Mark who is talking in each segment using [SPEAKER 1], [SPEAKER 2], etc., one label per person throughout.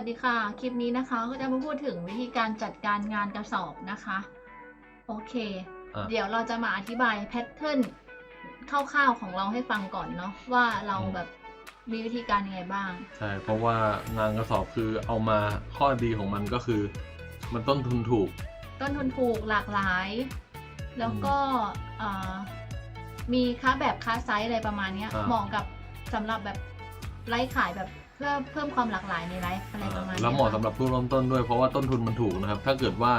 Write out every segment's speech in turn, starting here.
[SPEAKER 1] วัสดีค่ะ คลิปนี้นะคะก็จะมาพูดถึงวิธีการจัดการงานกระสอบนะคะ โอเค
[SPEAKER 2] อะ
[SPEAKER 1] เดี๋ยวเราจะมาอธิบายแพทเทิร์นคร่าวๆของเราให้ฟังก่อนเนาะว่าเราแบบมีวิธีการยังไงบ้าง
[SPEAKER 2] ใช่ เพราะว่างานกระสอบคือเอามาข้อดีของมันก็คือ มันต้นทุนถูก
[SPEAKER 1] ต้นทุนถูกหลากหลาย แล้วก็เอ่อมีค้าแบบค้าไซส์อะไรประมาณเนี้ย
[SPEAKER 2] อ่า
[SPEAKER 1] เหมาะกับสำหรับแบบไลฟ์ขายแบบ เพื่อเพิ่มความหลากหลายในไลฟ์อะไรประมาณ
[SPEAKER 2] อ่า
[SPEAKER 1] นี้ย
[SPEAKER 2] แล้วเหมาะสำหรับผู้เริ่มต้นด้วยเพราะว่าต้นทุนมันถูกนะครับ ถ้าเกิดว่า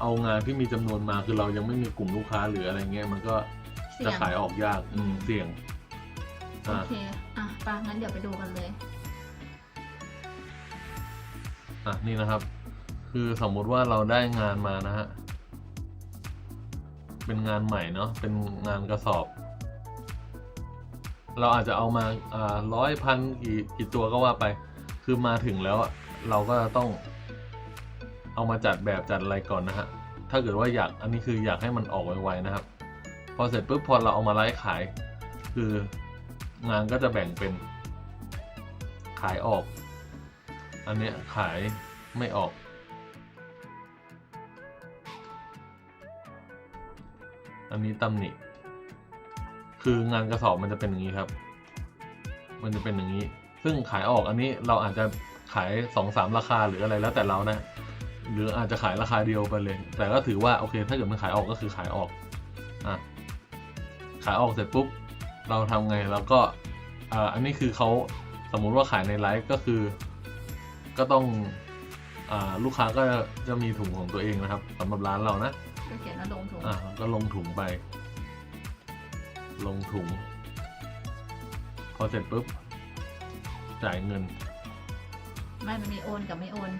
[SPEAKER 2] เอางานที่มีจำนวนมาคือเรายังไม่มีกลุ่มลูกค้าหรืออะไรเงี้ยมันก็
[SPEAKER 1] เสี่
[SPEAKER 2] จะ
[SPEAKER 1] ยง
[SPEAKER 2] ขายออกยากอืมเสี่ยง
[SPEAKER 1] โอ
[SPEAKER 2] อ่า
[SPEAKER 1] เค อะไปงั้นเดี๋ยวไปดูกันเลย
[SPEAKER 2] อะนี่นะครับ คือสมมุติว่าเราได้งานมานะฮะเป็นงานใหม่เนาะเป็นงานกระสอบ เราอาจจะเอามาร้อยพันกี่กี่ตัวก็ว่าไป คือมาถึงแล้วเราก็ต้องเอามาจัดแบบจัดอะไรก่อนนะฮะ ถ้าเกิดว่าอยากอันนี้คืออยากให้มันออกไวๆนะครับ พอเสร็จปุ๊บพอเราเอามาไลฟ์ขาย คืองานก็จะแบ่งเป็นขายออก อันเนี้ยขายไม่ออก อันนี้ตำหนิ คืองานกระสอบมันจะเป็นอย่างนี้ครับ มันจะเป็นอย่างนี้ ซึ่งขายออกอันนี้เราอาจจะขายสองสามราคาหรืออะไรแล้วแต่เรานะ หรืออาจจะขายราคาเดียวไปเลย แต่ก็ถือว่าโอเค ถ้าเกิดมันขายออกก็คือขายออกอะขายออกเสร็จปุ๊บเราทำไงเราก็อ่าอันนี้คือเขาสมมุติว่าขายในไลฟ์ก็คือ ก็ต้องอ่าลูกค้าก็จะมีถุงของตัวเองนะครับสำหรับร้านเรานะ
[SPEAKER 1] ก็เขียนว่าลงถุง
[SPEAKER 2] อ่าก็ลงถุงไป ลงถุง พอเสร็จปุ๊บ จ่ายเงิน
[SPEAKER 1] ไม่มันมีโอนกับไม่โอน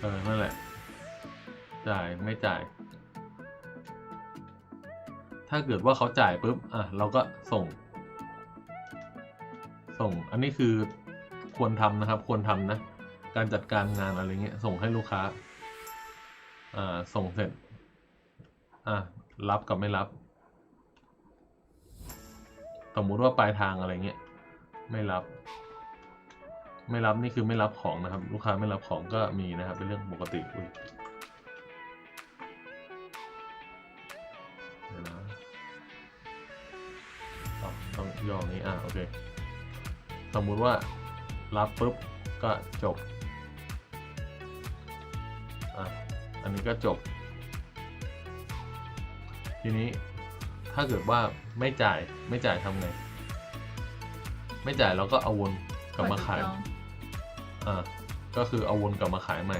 [SPEAKER 2] เออ นั่นแหละ จ่ายไม่จ่าย ถ้าเกิดว่าเขาจ่ายปุ๊บ อะ เราก็ส่ง ส่ง อันนี้คือควรทำนะครับ ควรทำนะ การจัดการงานอะไรเงี้ย ส่งให้ลูกค้า อ่า ส่งเสร็จ อะ รับกับไม่รับส มมุติว่าปลายทางอะไรเงี้ยไม่รับ ไม่รับนี่คือไม่รับของนะครับ ลูกค้าไม่รับของก็มีนะครับ เป็นเรื่องปกติอุ้ยนะอ๋อต้องย่องนี้อะโอเคสมมุติว่ารับปุ๊บก็จบอะอันนี้ก็จบ ทีนี้ ถ้าเกิดว่าไม่จ่ายไม่จ่ายทำไง ไม่จ่ายเราก็เอาวนกลับมาขาย
[SPEAKER 1] ปล่อถูกต้อง
[SPEAKER 2] อ่าก็คือเอาวนกลับมาขายใหม่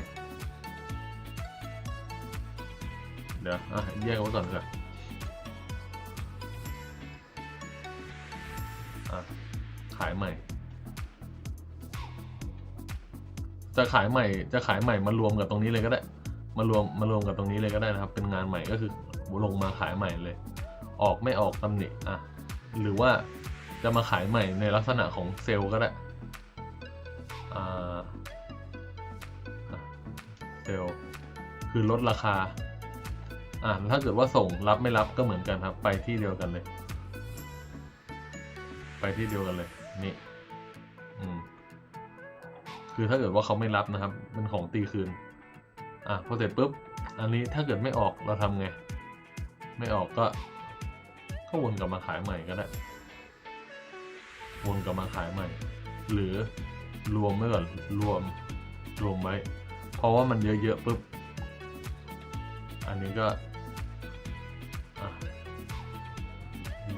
[SPEAKER 2] เดี๋ยวอะแยกไว้ก่อนเถอะอะขายใหม่ จะขายใหม่ จะขายใหม่มารวมกับตรงนี้เลยก็ได้ มารวมมารวมกับตรงนี้เลยก็ได้นะครับ เป็นงานใหม่ก็คือลงมาขายใหม่เลย ออกไม่ออกตำหนิอะหรือว่าจะมาขายใหม่ในลักษณะของเซลล์ก็ได้อ่าอะเซลล์คือลดราคาอ่าถ้าเกิดว่าส่งรับไม่รับก็เหมือนกันครับ ไปที่เดียวกันเลย ไปที่เดียวกันเลยนี่อืมคือถ้าเกิดว่าเขาไม่รับนะครับเป็นของตีคืนอะพอเสร็จปุ๊บอันนี้ถ้าเกิดไม่ออกเราทำไง ไม่ออกก็ ก็วนกลับมาขายใหม่ก็ได้ วนกลับมาขายใหม่ หรือรวมไว้ก่อนรวมรวมไว้ เพราะว่ามันเยอะๆปุ๊บ อันนี้ก็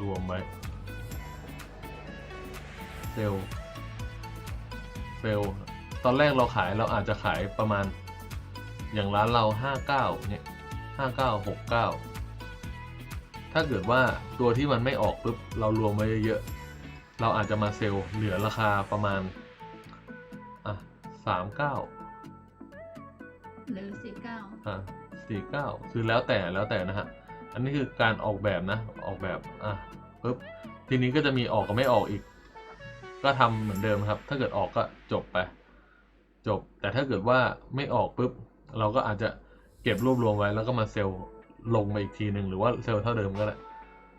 [SPEAKER 2] รวมไว้ เซลเซลตอนแรกเราขายเราอาจจะขายประมาณ อย่างร้านเราห้าเก้าเนี่ยห้าเก้าหกเก้า ถ้าเกิดว่าตัวที่มันไม่ออกปุ๊บเรารวมไว้เยอะๆเราอาจจะมาเซลล์เหลือราคาประมาณอะสามเก้า
[SPEAKER 1] หรือสี่เก้า
[SPEAKER 2] อะสี่เก้าคือแล้วแต่แล้วแต่นะฮะอันนี้คือการออกแบบนะออกแบบอะปุ๊บทีนี้ก็จะมีออกกับไม่ออกอีก ก็ทำเหมือนเดิมครับ ถ้าเกิดออกก็จบไป จบแต่ถ้าเกิดว่าไม่ออกปุ๊บเราก็อาจจะเก็บรวบรวมไว้แล้วก็มาเซลล์ ลงมาอีกทีหนึ่งหรือว่าเซลล์เท่าเดิมก็ได้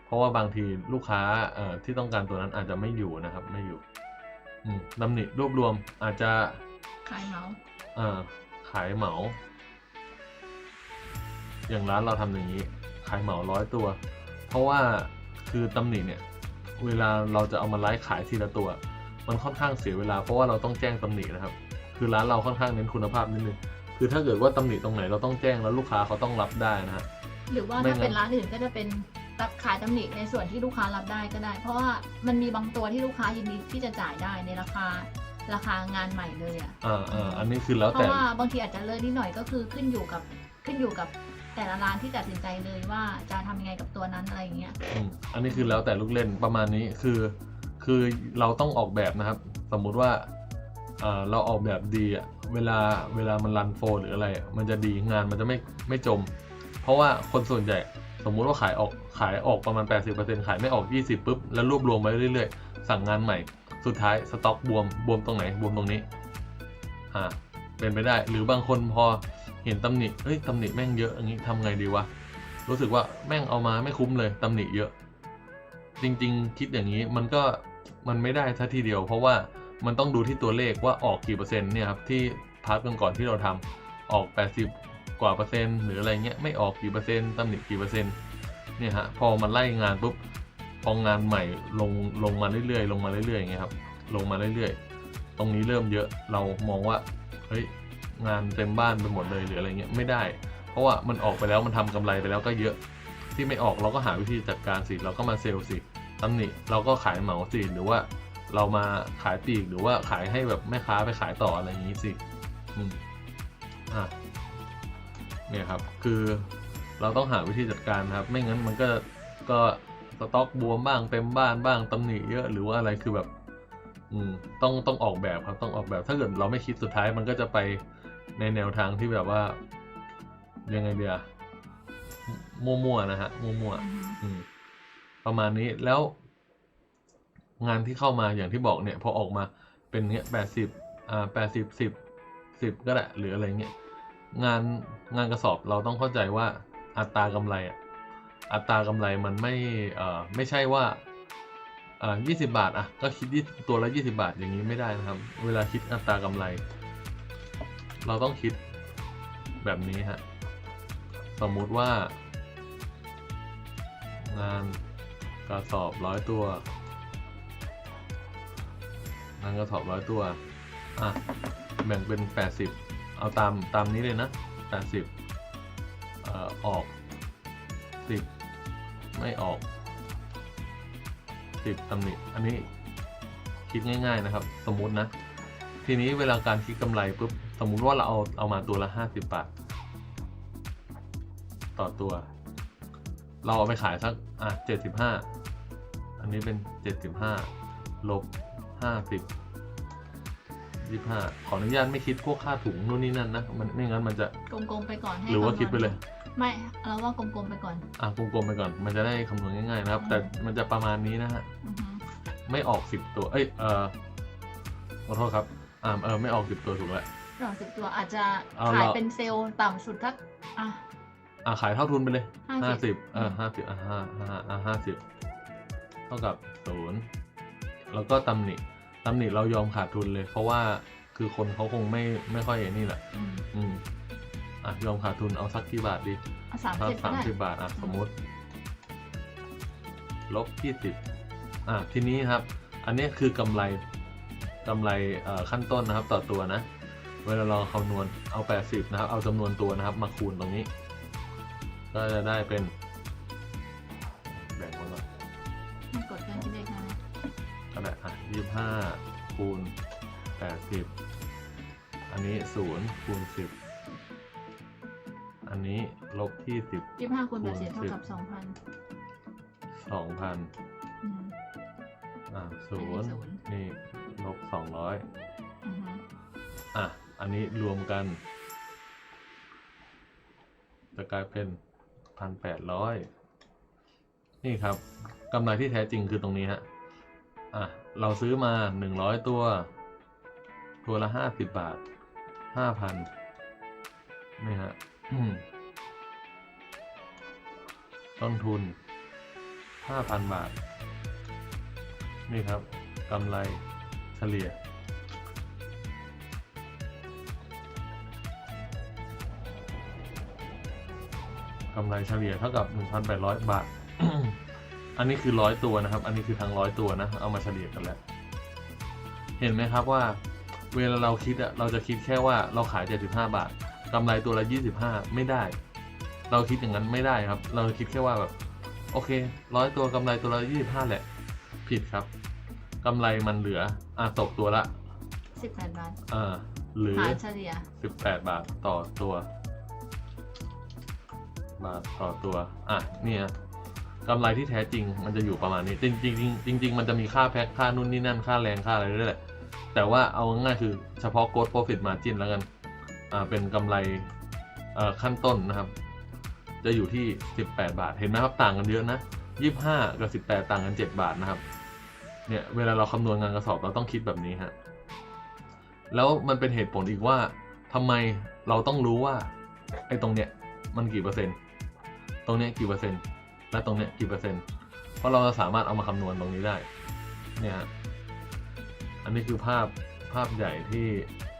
[SPEAKER 2] เพราะว่าบางทีลูกค้าเอ่อที่ต้องการตัวนั้นอาจจะไม่อยู่นะครับไม่อยู่อืมตำหนิรวบรวมอาจจะ
[SPEAKER 1] ขายเหมา
[SPEAKER 2] อ่าขายเหมา อย่างร้านเราทำอย่างนี้ ขายเหมาร้อยตัว เพราะว่าคือตำหนิเนี่ย เวลาเราจะเอามาไลฟ์ขายทีละตัว มันค่อนข้างเสียเวลา เพราะว่าเราต้องแจ้งตำหนินะครับ คือร้านเราค่อนข้างเน้นคุณภาพนิดนึงคือถ้าเกิดว่าตำหนิตรงไหนเราต้องแจ้งแล้วลูกค้าเขาต้องรับได้นะฮะ
[SPEAKER 1] หรือว่า
[SPEAKER 2] ไม่
[SPEAKER 1] ถ้า
[SPEAKER 2] งั้น
[SPEAKER 1] เป็นร้านอื่นก็จะเป็นรับขายตำหนิในส่วนที่ลูกค้ารับได้ก็ได้ เพราะว่ามันมีบางตัวที่ลูกค้ายินดีที่จะจ่ายได้ในราคาราคางานใหม่เลยอะ
[SPEAKER 2] อ่าอ่าอันนี้คือแล้ว
[SPEAKER 1] เพ
[SPEAKER 2] แต่
[SPEAKER 1] ราะว่าบางทีอาจจะเลิศนิดหน่อยก็คือขึ้นอยู่กับขึ้นอยู่กับแต่ละร้านที่ตัดสินใจเลยว่าจะทำยังไงกับตัวนั้นอะไรอย่างเงี้ย
[SPEAKER 2] อืมอันนี้คือแล้วแต่ลูกเล่นประมาณนี้คือ คือเราต้องออกแบบนะครับ สมมุติว่าเอ่อเราออกแบบดีอะเวลาเวลามันรันโฟลหรืออะไรอะมันจะดีงานมันจะไม่ไม่จม เพราะว่าคนส่วนใหญ่สมมุติว่าขายออกขายออกประมาณ 80%ขายไม่ออก 20ปุ๊บแล้วรวบรวมไปเรื่อยๆ สั่งงานใหม่ สุดท้ายสต็อกบวมบวมตรงไหนบวมตรงนี้อ่าเป็นไปได้ หรือบางคนพอเห็นตำหนิเอ้ยตำหนิแม่งเยอะอย่างนี้ทำไงดีวะรู้สึกว่าแม่งเอามาไม่คุ้มเลยตำหนิเยอะ จริงๆ คิดอย่างนี้มันก็มันไม่ได้ทัทีเดียว เพราะว่ามันต้องดูที่ตัวเลขว่าออกกี่เปอร์เซ็นต์เนี่ยครับที่พาร์ทก่อนๆที่เราทำออก 80 ว่าเปอร์เซ็นต์หรืออะไรเงี้ยไม่ออกกี่เปอร์เซ็นต์ตำหนิกี่เปอร์เซ็นต์เนี่ยฮะพอมันไล่งานปุ๊บพองานใหม่ลงลงมาเรื่อยๆ ลงมาเรื่อยๆอย่างเงี้ยครับลงมาเรื่อยๆ ตรงนี้เริ่มเยอะเรามองว่าเฮ้ยงานเต็มบ้านไปหมดเลยหรืออะไรเงี้ยไม่ได้ เพราะว่ามันออกไปแล้วมันทำกำไรไปแล้วก็เยอะที่ไม่ออกเราก็หาวิธีจัดการสิเราก็มาเซลล์สิตำหนิเราก็ขายเหมาสิหรือว่าเรามาขายปีกหรือว่าขายให้แบบแม่ค้าไปขายต่ออะไรอย่างนี้สิอืมอะ เนี่ยครับคือเราต้องหาวิธีจัดการนะครับ ไม่งั้นมันก็ก็สต็อกบวมบ้างเต็มบ้านบ้างตำหนิเยอะหรือว่าอะไรคือแบบอืมต้องต้องออกแบบครับต้องออกแบบถ้าเกิดเราไม่คิดสุดท้ายมันก็จะไปในแนวทางที่แบบว่า ยังไงเดียมั่วๆนะฮะมั่วๆอืมประมาณนี้แล้ว งานที่เข้ามาอย่างที่บอกเนี่ย พอออกมาเป็นเนี้ยแปดสิบอ่าแปดสิบสิบสิบก็ได้หรืออะไรเงี้ย งานงานกระสอบเราต้องเข้าใจว่าอัตรากำไรอะอัตรากำไรมันไม่เอ่อไม่ใช่ว่าอ่ายี่สิบาทอะก็คิดที่ตัวละยี่สิบาทอย่างนี้ไม่ได้นะครับ เวลาคิดอัตรากำไร เราต้องคิดแบบนี้ฮะสมมุติว่า งานกระสอบร้อยตัว งานกระสอบร้อยตัวอะแบ่งเป็น80 เอาตามตามนี้เลยนะ80เอ่อออก10ไม่ออก10ตำหนิอันนี้คิดง่าย ๆนะครับ สมมุตินะ ทีนี้เวลาการคิดกำไรปุ๊บสมมุติว่าเราเอาเอามาตัวละ50บาทต่อตัว เราเอาไปขายสักอะเจ็ดสิบห้าอันนี้เป็นเจ็ดสิบห้าลบห้าสิบ ยี่ห้าขออนุญาตไม่คิดพวกค่าถุงนู่นนี่นั่นนะ มันไม่งั้นมันจะ
[SPEAKER 1] กลมๆไปก่อนให้
[SPEAKER 2] หรือว่าำ
[SPEAKER 1] นณ
[SPEAKER 2] คิดไปเลย
[SPEAKER 1] ไม่เราว่ากลมๆไปก่อน
[SPEAKER 2] อะกลมๆไปก่อน มันจะได้คำนวณง่ายๆนะครับ แต่มันจะประมาณนี้นะฮะ
[SPEAKER 1] อือฮึ
[SPEAKER 2] ไม่ออกสิบตัว เอ้ย เออขอโทษครับ อ่าเออ ไม่ออกสิบตัวถูกแล้ว
[SPEAKER 1] ดอกสิบตัวอาจจะ
[SPEAKER 2] เอา
[SPEAKER 1] ขาย
[SPEAKER 2] เรา
[SPEAKER 1] เป็นเซลล์ต่ำสุดทักอะ
[SPEAKER 2] อะขายเท่าทุนไปเลย
[SPEAKER 1] 50
[SPEAKER 2] ห้าสิบเออห้าสิบอะห้าห้าอะห้าสิบเท่ากับศูนย์แล้วก็ตำหนิ ตำหนิเรายอมขาดทุนเลย เพราะว่าคือคนเขาคงไม่ไม่ค่อยนี่แหละ
[SPEAKER 1] อืม
[SPEAKER 2] อืมอะยอมขาดทุนเอาสักกี่บาทดี
[SPEAKER 1] เอาสาม
[SPEAKER 2] ถ้า
[SPEAKER 1] สิบก็
[SPEAKER 2] สาม
[SPEAKER 1] ได้
[SPEAKER 2] สิบบาทอะสมมติ ลบยี่สิบอะทีนี้ครับ อันนี้คือกำไรกำไรเอ่อขั้นต้นนะครับ ต่อตัวนะ เวลาเราคำนวณเอา80นะครับ เอาจำนวนตัวนะครับ มาคูณตรงนี้ ก็จะได้เป็นแบ่งมาก่อน
[SPEAKER 1] ไม่กดเครื่องคิดเลขนะ
[SPEAKER 2] ก็ได้อะ 25คูณ80อันนี้0คูณ10อันนี้ลบที่10
[SPEAKER 1] ยี่สิบห้าคูณแปดสิบ
[SPEAKER 2] คูณ
[SPEAKER 1] เท่า
[SPEAKER 2] สิบ
[SPEAKER 1] กับสองพัน
[SPEAKER 2] 2,000
[SPEAKER 1] อืม
[SPEAKER 2] อ่าศู
[SPEAKER 1] อั
[SPEAKER 2] น
[SPEAKER 1] น
[SPEAKER 2] ย์
[SPEAKER 1] นี้ศูนย์
[SPEAKER 2] นี่ลบสองร้อย
[SPEAKER 1] อือฮึ
[SPEAKER 2] อะ อันนี้รวมกัน จะกลายเป็นพันแปดร้อยนี่ครับกำไรที่แท้จริงคือตรงนี้ฮะ อะ เราซื้อมาหนึ่งร้อยตัว ตัวละห้าสิบบาทห้าพันนี่ฮะต้นทุนห้าพันบาท นี่ครับกำไรเฉลี่ยกำไรเฉลี่ยเท่ากับ 1,800 บาท อันนี้คือร้อยตัวนะครับ อันนี้คือทั้งร้อยตัวนะ เอามาเฉลี่ยกันแล้ว เห็นไหมครับว่า เวลาเราคิดอะเราจะคิดแค่ว่าเราขายเจ็ดสิบห้าบาทกำไรตัวละยี่สิบห้าไม่ได้ เราคิดอย่างนั้นไม่ได้ครับ เราคิดแค่ว่าแบบ โอเคร้อยตัวกำไรตัวละยี่สิบห้าแหละ ผิดครับกำไรมันเหลืออะตกตัวละ
[SPEAKER 1] สิบแปดบาท
[SPEAKER 2] อ่าหรือ
[SPEAKER 1] หารเฉลี่ย
[SPEAKER 2] สิบแปดบาทต่อตัว บาทต่อตัว อะเนี่ย กำไรที่แท้จริงมันจะอยู่ประมาณนี้ จริงจริงจริงจริงมันจะมีค่าแพ็คค่านู่นนี่นั่นค่าแรงค่าอะไรด้วยแหละ แต่ว่าเอาง่ายคือเฉพาะ gross profit margin แล้วกันอ่าเป็นกำไรอ่อขั้นต้นนะครับ จะอยู่ที่ 18 บาท เห็นไหมครับต่างกันเยอะนะ 25 กับ 18 ต่างกัน 7 บาทนะครับเนี่ยเวลาเราคำนวณงานกระสอบเราต้องคิดแบบนี้ฮะแล้วมันเป็นเหตุผลอีกว่าทำไมเราต้องรู้ว่าไอ้ตรงเนี้ยมันกี่เปอร์เซ็นต์ ตรงเนี้ยกี่เปอร์เซ็นต์ และตรงเนี้ยกี่เปอร์เซ็นต์ เพราะเราจะสามารถเอามาคำนวณตรงนี้ได้ เนี่ยอันนี้คือภาพภาพใหญ่ที่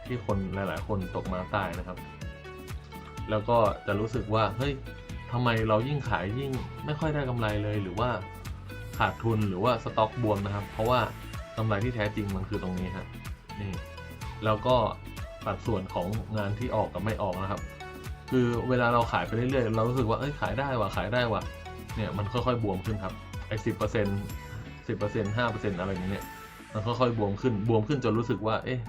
[SPEAKER 2] ที่คนหลาย ๆ คนตกมาใต้นะครับ แล้วก็จะรู้สึกว่าเฮ้ยทำไมเรายิ่งขายยิ่งไม่ค่อยได้กำไรเลย หรือว่าขาดทุนหรือว่าสต็อกบวมนะครับ เพราะว่ากำไรที่แท้จริงมันคือตรงนี้ฮะนี่แล้วก็สัดส่วนของงานที่ออกกับไม่ออกนะครับ คือเวลาเราขายไปเรื่อยๆ เรารู้สึกว่าเอ้ยขายได้ว่ะขายได้ว่ะ เนี่ยมันค่อยๆบวมขึ้นครับไอ้สิบเปอร์เซ็นต์สิบเปอร์เซ็นต์ห้าเปอร์เซ็นต์อะไรอย่างเงี้ยมันค่อยๆบวมขึ้นบวมขึ้นจนรู้สึกว่า เอ๊ะ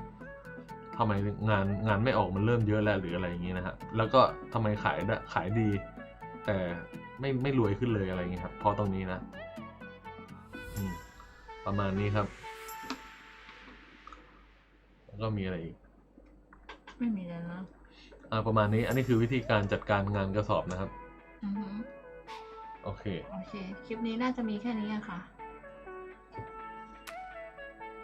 [SPEAKER 2] ทำไมงานงานไม่ออกมันเริ่มเยอะแล้วหรืออะไรอย่างงี้นะฮะแล้วก็ทำไมขายได้ขายดี แต่ไม่ไม่รวยขึ้นเลยอะไรอย่างงี้ครับเพราะตรงนี้นะอืมประมาณนี้ครับแล้วก็มีอะไรอีก
[SPEAKER 1] ไม่มีแล้วนะ
[SPEAKER 2] อ่าประมาณนี้อันนี้คือวิธีการจัดการงานกระสอบนะครับ
[SPEAKER 1] อือฮึ
[SPEAKER 2] โอเค
[SPEAKER 1] โอเค คลิปนี้น่าจะมีแค่นี้อะค่ะ